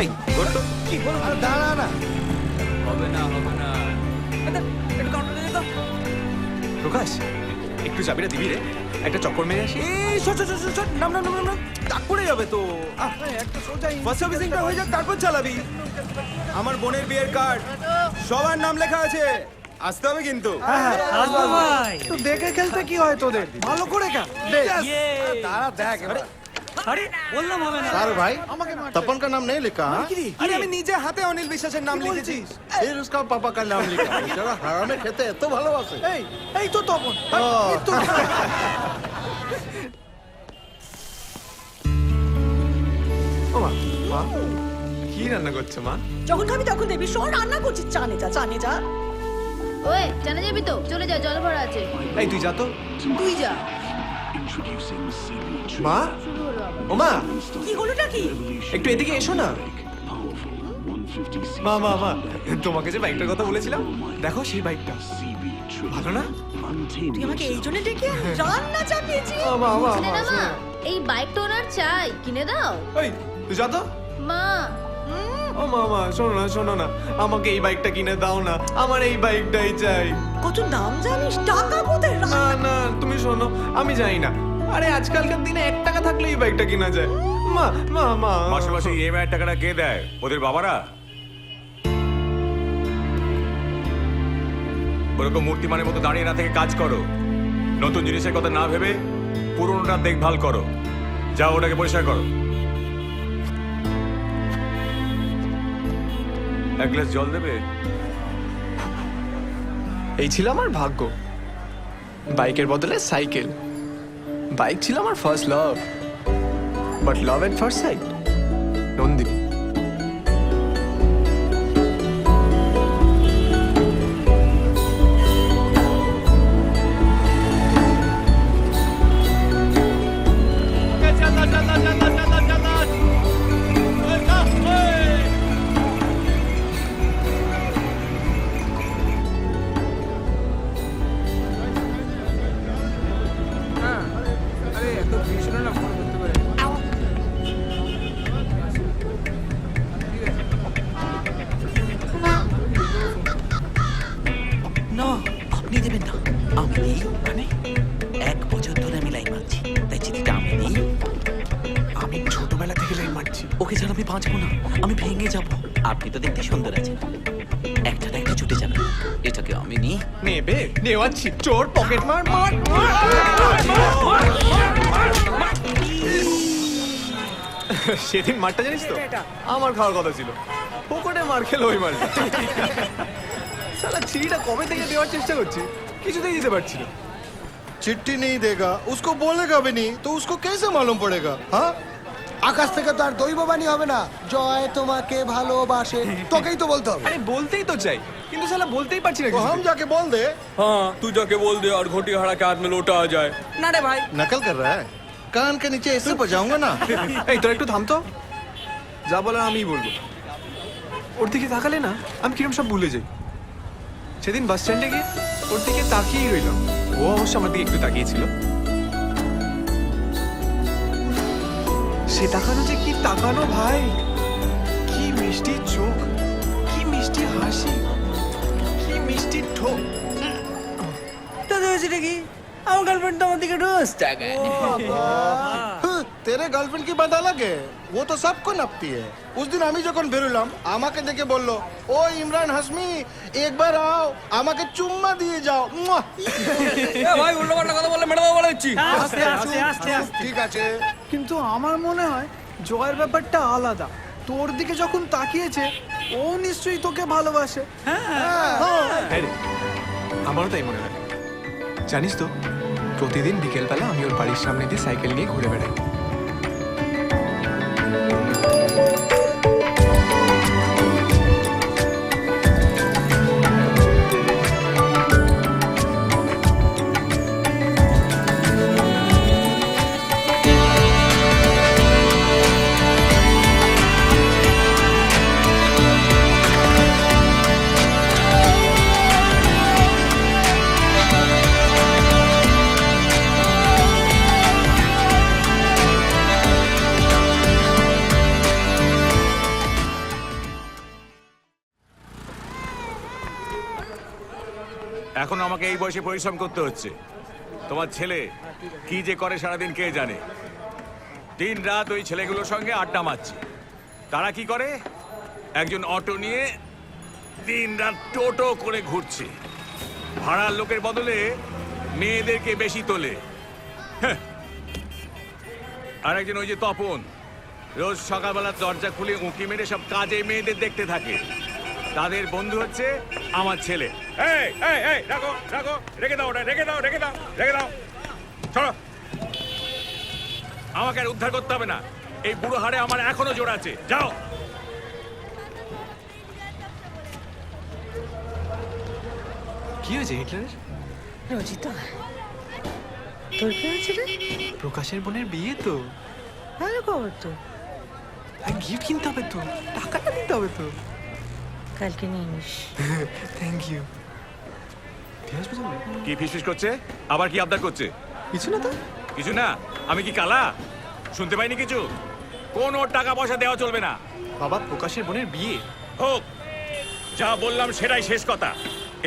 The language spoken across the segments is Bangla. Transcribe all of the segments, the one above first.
এই ঘন্টু কি দাঁড়া না। হবে না হবে না। একটু কাউন্টার দিয়ে প্রকাশ একটু যাবি না দিবি রে? একটা চক্কর মেরে আসি। এই শট শট শট শট নাম নাম নাম নাম ডাক পড়ে যাবে তো। একটা সোজা ফার্স্ট সার্ভিসিংটা হয়ে যাক তারপর চালাবি। আমার বোনের বিয়ের কার্ড সবার নাম লেখা আছে। আসতে হবে কিন্তু। ভাই তো দেখে খেলতে কি হয় তোদের? ভালো করে খেল দেখ আরে বললাম হবে না सारू भाई আমাকে মারতে तपन का नाम नहीं लिखा हाँ? আরে আমি নিজে হাতে অনিল বিশ্বাসের নাম লিখেছি फिर उसका पापा का नाम लिखा जरा हरामे खेते हैं तो ভালোবাসে এই এই তো তপন ও। মৃত্যু। ও মা মা কি রান্না করছো মা যখন খাবি তখন দেখবি শোন রান্না করছিস চানে যা চানে যা ওই জানা যাবি তো চলে যা জল ভরা আছে এই তুই যা তো তুই যা মা শুরু হলো আবার ও মা কি হলোটা কি? একটু এদিকে এসো না। মা মা মা তোমাকে যে বাইকটার কথা বলেছিলাম দেখো সেই বাইকটা। ভালো না? তুই আমাকে এই জন্য ডেকে রান্না চাপিয়েছি। মা মা মা এই বাইকটা ওনার চাই কিনে দাও। ওই তুই যা তো। মা। ও মা মা শোনো না শোনো না আমাকে এই বাইকটা কিনে দাও না আমার এই বাইকটাই চাই। কত দাম জানিস? টাকা কোথায়? না না তুমি শোনো আমি জানি না। আরে আজকালকার দিনে এক টাকা থাকলে এই বাইকটা কিনা যায়। মা মা মা। মাসে মাসে ইএমআই এর টাকাটা কে দেয়? ওদের বাবারা? ওরকম মূর্তিমানের মতো দাঁড়িয়ে না থেকে কাজ করো। নতুন জিনিসের কথা না ভেবে পুরোনোটা দেখভাল করো। যাও ওটাকে পরিষ্কার করো। এক গ্লাস জল দেবে? এই ছিল আমার ভাগ্য। বাইকের বদলে সাইকেল। বাইক ছিল আমার first love but love at first sight Nandini. চোর পকেট মার মার সেদিন মারটা জানিস তো আমার খাওয়ার কথা ছিল পকেটে মার খেলো ওই মার সালা চিড়িটা কবে থেকে দেওয়ার চেষ্টা করছি কিছুতেই দিতে পারছি না चिट्ठी नहीं देगा उसको बोलेगा भी नहीं तो उसको कैसे मालूम पड़ेगा हाँ আকাশ থেকে তো আর দৈববাণী হবে না জয় তোমাকে ভালোবাসে তোকেই তো বলতে হবে আরে বলতেই তো চাই কিন্তু সালা বলতেই পারছি না तो हम কিছুতেই। जाके बोल दे हाँ तू जाके बोल दे और घोटी हड़ा के हाथ में लोटा आ जाए না রে ভাই नकल कर रहा है कान के नीचे ऐसे बजाऊंगा ना এই তোর একটু থাম তো যা বলার আমিই বলবো ওর দিকে তাকালে না আমি কিরম সব ভুলে যাই সেদিন বাস স্ট্যান্ডে গিয়ে ওর দিকে তাকিয়েই রইলাম ও অবশ্য আমার দিকে একটু তাকিয়েছিল সে তাকানো যে কি তাকানো ভাই? কি মিষ্টি চোখ কি মিষ্টি হাসি কি মিষ্টি ঠোঁট। তোদের হয়েছেটা কি আমার গার্লফ্রেন্ড তো আমার দিকে রোজ তাকায় হ্যাঁ, তেরে গার্লফ্রেন্ড কি বাধা লাগে? है वो तो सबको नपती है उस दिन আমি যখন বেরোলাম আমাকে দেখে বলল ও ইমরান হাসমি একবার আও আমাকে চুম্মা দিয়ে যাও মুয়া। ভাই উল্টো পাল্টা কথা বললে মেরে দেবো বলে দিচ্ছি আস্তে আস্তে আস্তে আস্তে ঠিক আছে কিন্তু আমার মনে হয় জয়ের ব্যাপারটা আলাদা তোর দিকে যখন তাকিয়েছে ও নিশ্চয়ই তোকে ভালোবাসে হ্যাঁ রে আমারও তাই মনে হয় জানিস তো প্রতিদিন বিকেলবেলা আমি ওর বাড়ির সামনে দিয়ে সাইকেল নিয়ে ঘুরে বেড়াই এই বয়সে পরিশ্রম করতে হচ্ছে। তোমার ছেলে কি যে করে সারাদিন কে জানে। দিন রাত ওই ছেলেগুলোর সঙ্গে আড্ডা মারছে। তারা কি করে? একজন অটো নিয়ে দিন রাত টোটো করে ঘুরছে। ভাড়ার লোকের বদলে মেয়েদেরকে বেশি তোলে। হ্যাঁ। আর একজন ওই যে তপন, রোজ সকালবেলা দরজা খুলে উঁকি মেরে সব কাজে মেয়েদের দেখতে থাকে। তাদের বন্ধু হচ্ছে আমার ছেলে। এই এই এই রাখো রাখো রেখে দাও ওটা রেখে দাও রেখে দাও রেখে দাও। চলো। আমাকে আর উদ্ধার করতে হবে না। এই বুড়ো হাড়ে আমার এখনও জোর আছে। যাও। কি হয়েছে হিটলারের? রজিতা তোর কি হয়েছে রে? প্রকাশের বোনের বিয়ে তো। ভালো খবর তো। গিফট কিনতে হবে তো টাকাটা দিতে হবে তো। কালকে নিয়ে নিস থ্যাংক ইউ কি ফিসফিস করছে? আবার কি আবদার করছে? কিছু না তো। কিছু না? আমি কি কালা? শুনতে পাইনি কিছু? কোনো টাকা পয়সা দেওয়া চলবে না। বাবা প্রকাশের বোনের বিয়ে। হোক যা বললাম সেটাই শেষ কথা।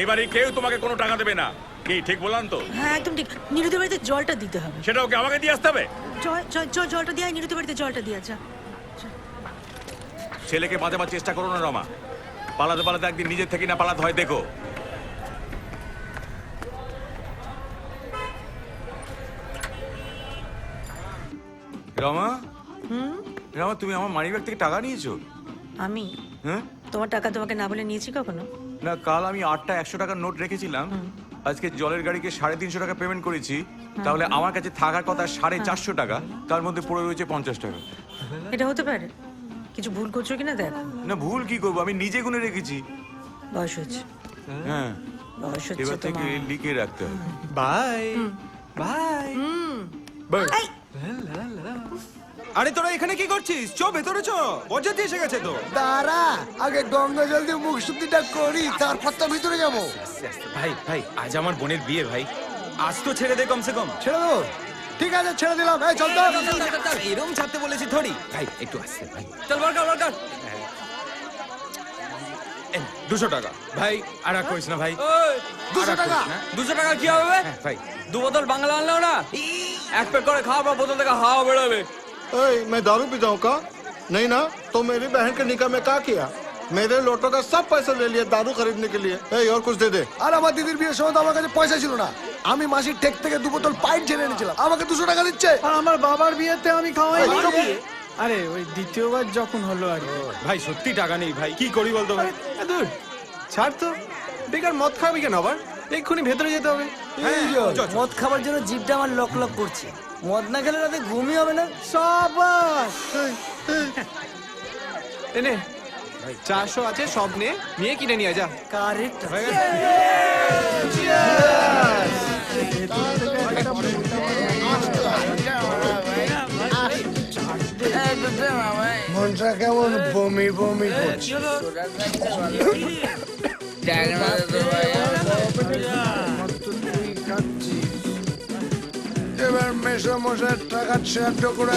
এবারে কেউ তোমাকে কোনো টাকা দেবে না। কি ঠিক বললাম তো? হ্যাঁ একদম ঠিক। নিরুদের বাড়িতে জলটা দিতে হবে। সেটা ওকে আমাকে দিয়ে আসতে হবে? জল জল জল জলটা দিয়ে আয়, নিরুদের বাড়িতে জলটা দিয়ে যা। ছেলেকে বাঁচাবার চেষ্টা করো না রমা। পালাতে পালাতে একদিন নিজের থেকে না পালাতে হয় দেখো। রমা? রমা তুমি আমার মানি ব্যাগ থেকে টাকা নিয়েছো? আমি? হ্যাঁ? তোমার টাকা তোমাকে না বলে নিয়েছি কখনো? না কাল আমি আটটা একশো টাকার নোট রেখেছিলাম। আজকে জলের গাড়িকে সাড়ে তিনশো টাকা পেমেন্ট করেছি। তাহলে আমার কাছে থাকার কথা সাড়ে চারশো টাকা তার মধ্যে পড়ে রয়েছে পঞ্চাশ টাকা। এটা হতে পারে। কিছু ভুল করছ কিনা দেখো। না ভুল কি করব? আমি নিজে গুনে রেখেছি। বয়স হচ্ছে। হ্যাঁ। বয়স হচ্ছে এবার থেকে তোমার। লিখে রাখতে হবে। বাই। বাই। এই, আরে তোরা এখানে কি করছিস? চ ভেতরে চ। বরযাত্রী এসে গেছে তো। দাঁড়া আগে গঙ্গা জল দিয়ে মুখ শুদ্ধিটা করি তারপর তো ভিতরে যাব। ভাই ভাই আজ আমার বোনের বিয়ে ভাই। আজ তো ছেড়ে দে কমসে কম। ছেড়ে দেবো? ঠিক আছে ছেড়ে দিলাম এই চল তো এরম ছাড়তে বলেছি থোড়ি ভাই একটু আসছে ভাই চল বরকার বরকার দুশো টাকা ভাই আর রাগ করিস না ভাই দুশো টাকা দুশো টাকা কি হবে হ্যাঁ, ভাই দু বোতল বাংলা আনলেও না এক পেট করে খাওয়ার পর বোতল থেকে হাওয়া বেরোবে ए, मैं दारू पी जाऊँ का नहीं ना तो मेरी बहन के निकाह में क्या किया मेरे लोटो का सब पैसा ले लिया दारू खरीदने के लिए ए, और कुछ दे दे আর আমার দিদির বিয়ের সময় তো আমার কাছে পয়সা ছিল না আমি মাসির টেক থেকে দু বোতল পাইট ঝেড়ে এনেছিলাম আমাকে দুশো টাকা দিচ্ছে আর আমার বাবার বিয়েতে আমি খাওয়াই এই, চুপ। আরে ওই দ্বিতীয়বার যখন হলো আর কি। ভাই সত্যি টাকা নেই ভাই কি করি বলতো ভাই এ দূর ছাড় তো বেকার মদ খাবি কেন আবার এক্ষুনি ভেতরে যেতে হবে এই যে, মদ খাবার জন্য জিভটা আমার লক লক করছে মদ না খেলে রাতে ঘুমই হবে না সাবাস এনে চারশো আছে সব নে নিয়ে কিনে নিয়ে যা। কারেক্ট মনটা কেমন? বমি বমি করছে। এবার মেশো মশার টাকা সেদ্ধ করে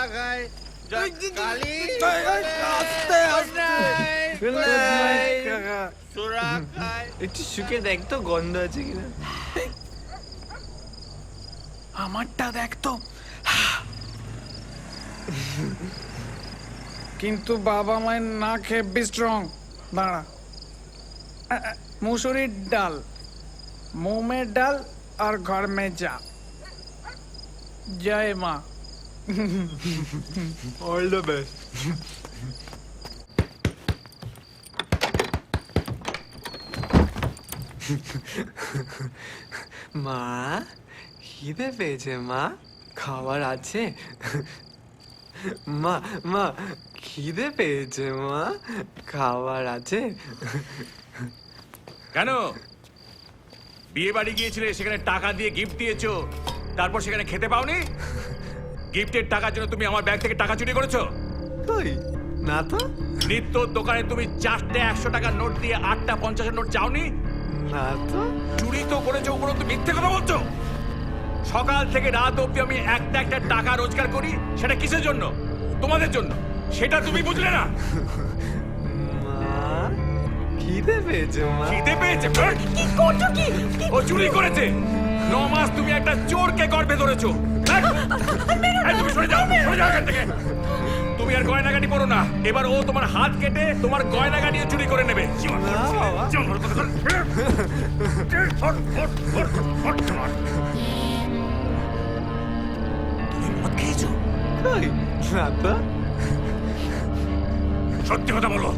একটু শুকে দেখ তো গন্ধ আছে কিনা। আমারটা দেখ তো। কিন্তু বাবা মায়ের না খেয়ে স্ট্রং দাঁড়া। মুসুরির ডাল মোমের ডাল আর ঘর মে যা। জয় মা। অল দ্য বেস্ট মা খিদে পেয়েছে মা। খাবার আছে? মা মা খিদে পেয়েছে মা। খাবার আছে? কেন? বিয়ে বাড়ি গিয়েছিলে সেখানে টাকা দিয়ে গিফট দিয়েছ। তারপর সেখানে খেতে পাওনি? গিফটের টাকার জন্য তুমি আমার ব্যাগ থেকে টাকা চুরি করেছ? কই? না তো। নিত্য দোকানে তুমি চারটে একশো টাকার নোট দিয়ে আটটা পঞ্চাশের নোট চাওনি? না তো। চুরি তো করেছ উপরন্তু মিথ্যে কথা বলছো? সকাল থেকে রাত অব্দি আমি একটা একটা টাকা রোজগার করি সেটা কিসের জন্য? তোমাদের জন্য। সেটা তুমি বুঝলে না। খিদে পেয়েছে মা? খিদে পেয়েছে! কি করছ কি ও চুরি করেছে। ন মাস তুমি একটা চোরকে গর্ভে ধরেছো। তুমি সরে যাও সরে যাও এখান থেকে। তুমি আর গয়নাগাটি পরো না। এবার ও তোমার হাত কেটে তোমার গয়নাগাটিও চুরি করে নেবে। সত্যি কথা বলো।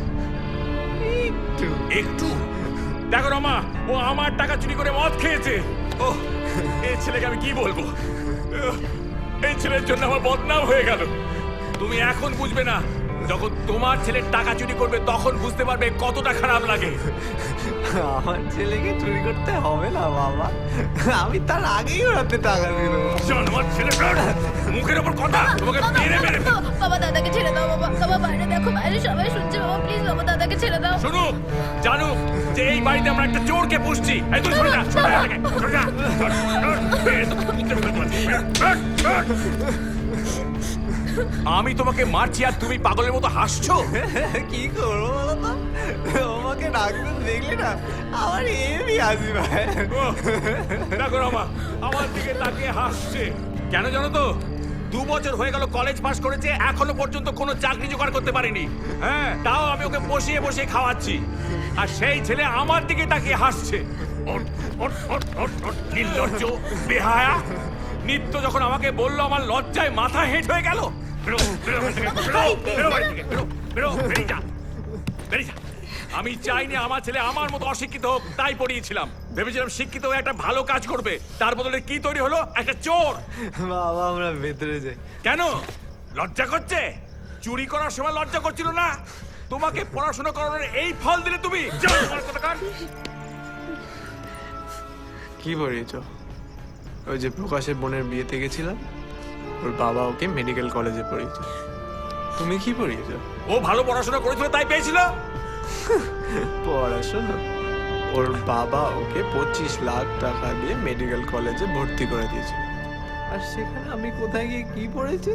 একটু। দেখো রমা ও আমার টাকা চুরি করে মদ খেয়েছে। ও। এই ছেলেকে আমি কি বলব? এই ছেলের জন্য আমার বদনাম হয়ে গেল। তুমি এখন বুঝবে না যখন তোমার ছেলের টাকা চুরি করবে তখন বুঝতে পারবে কতটা খারাপ লাগে। আমার ছেলেকে চুরি করতে হবে না বাবা। আমি তার আগেই ওরাতে টাকা দিল চল আমার ছেলে মুখের ওপর কথা তোমাকে মেরে মেরে বাবা দাদাকে ছেড়ে দাও বাবা। বাবা বাইরে দেখো বাইরে সবাই শুনছে বাবা প্লিজ বাবা দাদাকে ছেড়ে দাও। যে এই বাড়িতে আমরা একটা চোরকে পুষছি। এই তুই সরে যা সরে যা থেকে, সরে যা সর, সর, বেশ, মুখের বেশ, বেশ, বেশ। আমি তোমাকে মারছি আর তুমি পাগলের মতো হাসছো? কি করব বলো তো? আমাকে ডাকতে দেখলে না? আমার এমনি আসি ভাই ওহ, দেখো রমা আমার দিকে তাকিয়ে হাসছে। কেন জানো তো? দু বছর হয়ে গেল কলেজ পাস করেছে এখনও পর্যন্ত কোনো চাকরি জোগাড় করতে পারিনি। হ্যাঁ। তাও আমি ওকে বসিয়ে বসিয়ে খাওয়াচ্ছি। আর সেই ছেলে আমার দিকে তাকিয়ে হাসছে। নির্লজ্জ বেহায়া। নিত্য যখন আমাকে বলল আমার লজ্জায় মাথা হেঁট হয়ে গেল। বেরো, বেরো বেরো বেরো বেরো, বেরো বেরো বেরো বেরো, বেরো। আমি চাইনি আমার ছেলে আমার মতো অশিক্ষিত হোক তাই পড়িয়েছিলাম। ভেবেছিলাম শিক্ষিত হয়ে একটা ভালো কাজ করবে। তার বদলে কি তৈরি হলো? একটা চোর। বাবা আমরা ভেতরে যাই। কেন? লজ্জা করছে? চুরি করার সময় লজ্জা করছিল না? তোমাকে পড়াশোনা করানোর এই ফল দিলে তুমি। কি পড়িয়েছ ওই যে প্রকাশের বোনের বিয়েতে গেছিলাম ওর বাবা ওকে মেডিকেল কলেজে পড়িয়েছে। তুমি কি পড়িয়েছো? ও ভালো পড়াশোনা করেছিল তাই পেয়েছিল? পড়াশোনা। ওর বাবা ওকে পঁচিশ লাখ টাকা দিয়ে মেডিকেল কলেজে ভর্তি করে দিয়েছিল আর সেখানে আমি কোথায় গিয়ে কি পড়েছি?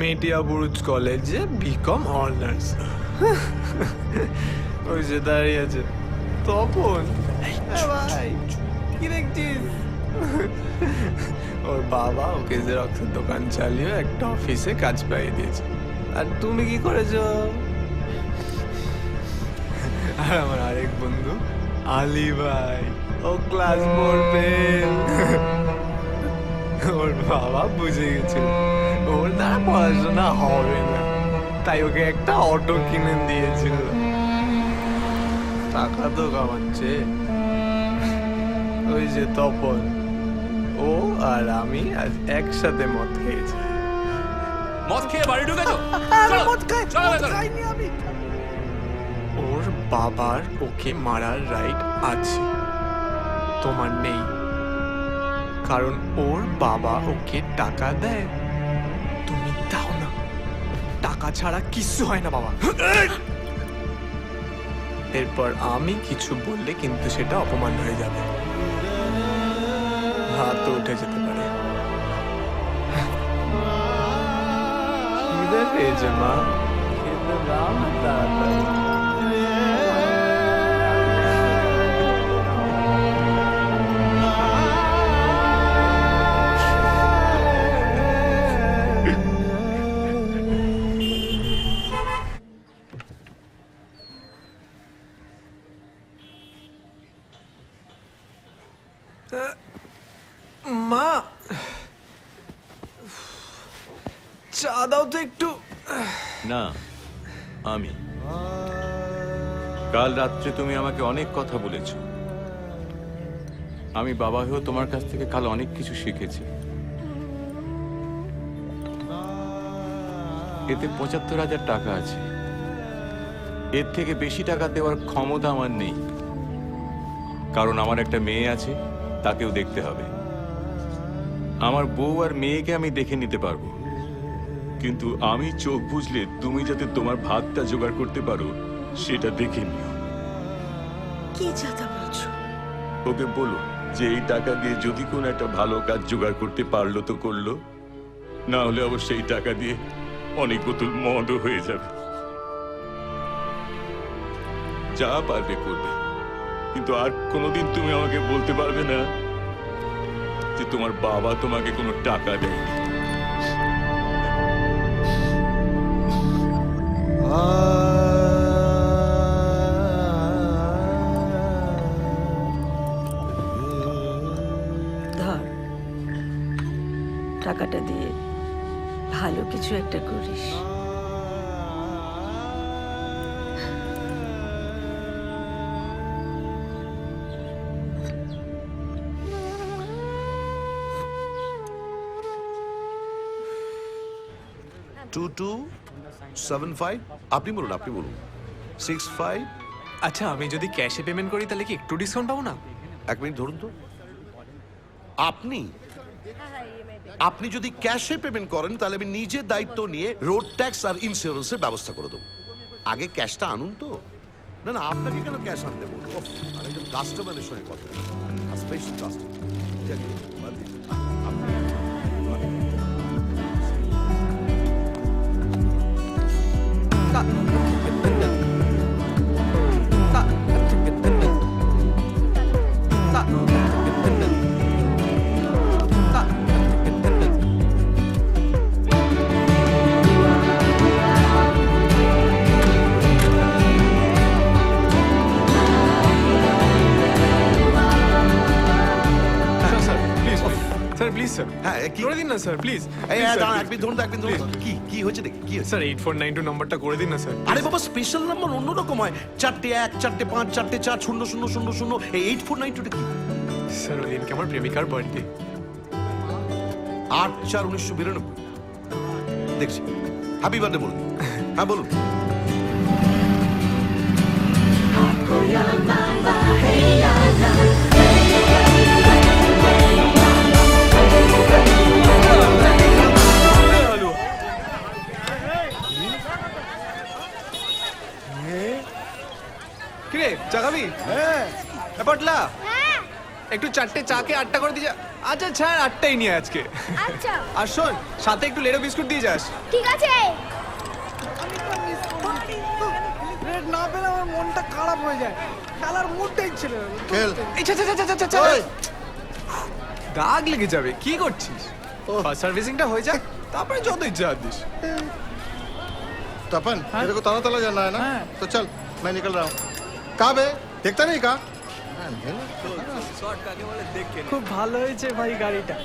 মেটিয়া বুরুজ কলেজে বিকম অনার্স ওই যে দাঁড়িয়ে আছে। তপন ভাই কি দেখছিস? ওর বাবা ওকে জেরক্সের দোকান চালিয়ে একটা অফিসে কাজ পাইয়ে দিয়েছে। আর তুমি কি করেছ? আর আমার আরেক বন্ধু আলী ভাই। ও ক্লাস পড়বে ওর বাবা বুঝে গেছিল। ওর দ্বারা পড়াশোনা হবে না। তাই ওকে একটা অটো কিনে দিয়েছিল। টাকা তো কামাচ্ছে। ওই যে তপন। ও আর আমি আজ একসাথে মদ খেয়েছি। মদ খেয়ে বাড়ি ঢুকেছো? চলো, চলো ভেতরে। বাবার ওকে মারার রাইট আছে। তোমার নেই। কারণ ওর বাবা ওকে টাকা দেয়। তুমি দাও না। টাকা ছাড়া কিছু হয় না, বাবা। এরপর আমি কিছু বললে কিন্তু সেটা অপমান হয়ে যাবে। হাত উঠে যেতে পারে। খিদে পেয়েছে, মা। খেতে দাও তো একটু, না, আমি। কাল রাত্রে তুমি আমাকে অনেক কথা বলেছ। আমি বাবা হয়েও তোমার কাছ থেকে কাল অনেক কিছু শিখেছি। এতে পঁচাত্তর হাজার টাকা আছে। এর থেকে বেশি টাকা দেওয়ার ক্ষমতা আমার নেই। কারণ আমার একটা মেয়ে আছে, তাকেও দেখতে হবে। আমার বউ আর মেয়েকে আমি দেখে নিতে পারব। কিন্তু আমি চোখ বুঝলে তুমি যাতে তোমার ভাতটা জোগাড় করতে পারো সেটা দেখে নিও। কি যাতা বলছো? ওকে বলো যে এই টাকা দিয়ে যদি কোনো একটা ভালো কাজ জোগাড় করতে পারল তো করল। না হলে অবশ্যই এই টাকা দিয়ে অনেক বোতল মদও হয়ে যাবে। যা পারবে করবে। কিন্তু আর কোনোদিন তুমি আমাকে বলতে পারবে না যে তোমার বাবা তোমাকে কোনো টাকা দেয়নি। ধর টাকাটা দিয়ে ভালো কিছু একটা করিস। টু টু সেভেন ফাইভ আপনি বলুন আপনি বলুন। সিক্স ফাইভ আচ্ছা আমি যদি ক্যাশে পেমেন্ট করি তাহলে কি একটু ডিসকাউন্ট পাবো না? এক মিনিট ধরুন তো। আপনি আপনি যদি ক্যাশে পেমেন্ট করেন তাহলে আমি নিজে দায়িত্ব নিয়ে রোড ট্যাক্স আর ইন্স্যুরেন্সের ব্যবস্থা করে দেবো। আগে ক্যাশটা আনুন তো। না না আপনাকে কেন ক্যাশ আনতে বলব? আর একজন কাস্টমারের সঙ্গে কথা স্পেশাল কাস্টমার না স্যার প্লিজ এই হ্যাঁ, দাঁড়ান, ধরুন তো, এক ধরুন তো। কি কি হয়েছে দেখি কি হয়েছে? Sir eight four nine two নম্বরটা করে দিন না স্যার আরে বাবা স্পেশাল নাম্বার অন্যরকম হয়। চারটে এক চারটে পাঁচ চারটে চার শূন্য শূন্য শূন্য শূন্য। এই এইট ফোর নাইন টুটা কি? স্যার ওই দিনকে আমার প্রেমিকার বার্থডে আট চার উনিশশো বিরানব্বই। দেখছি। হ্যাপি বার্থডে বলুন। হ্যাঁ বলুন। কিরে চা খাবি হ্যাঁ পটলা একটু চারটে চাকে আটটা করে দিয়ে যা আচ্ছা ছাড় আটটাই নিয়ে আজকে আচ্ছা আর শোন সাথে একটু লেড়ো বিস্কুট দিয়ে যাস ঠিক আছে রেড না পেলে আমার মনটা খারাপ হয়ে যায় খেলার মুডটাই ছিল খেল এই ছা, ছা, ছা, ছা, ছা, ছা, ছা। ওই, দাগ লেগে যাবে কি করছিস ফার্স্ট সার্ভিসিংটা হয়ে যাক তারপরে যত ইচ্ছা হাত দিস तपन मेरे को ताला ताला जाना है ना हाँ। तो चल मैं निकल रहा हूँ कहाँ बे देखता नहीं कहाँ খুব ভালো হয়েছে ভাই গাড়িটা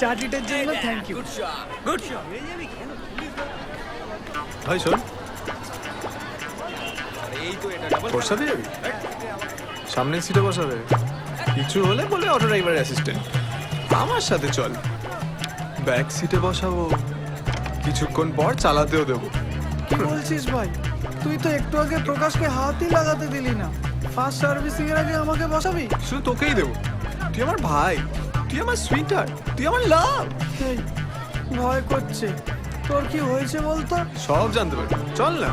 চাটিটার জন্য থ্যাংক ইউ গুড ভাই শোন বসাতে যাবি সামনের সিটে বসাবে কিছু হলে বলে অটো ড্রাইভার অ্যাসিস্ট্যান্ট আমার সাথে চল ব্যাক সিটে বসাবো কিছুক্ষণ পর চালাতেও দেবো কি বলছিস ভাই তুই তো একটু আগে প্রকাশকে হাতই লাগাতে দিলি না। ফার্স্ট সার্ভিসিং এর আগে আমাকে বসাবি? শুধু তোকেই দেবো। তুই আমার ভাই তুই আমার সুইটার তুই আমার লাভ এই, ভয় করছে। তোর কি হয়েছে বলতো? সব জানতে পারবি চল না।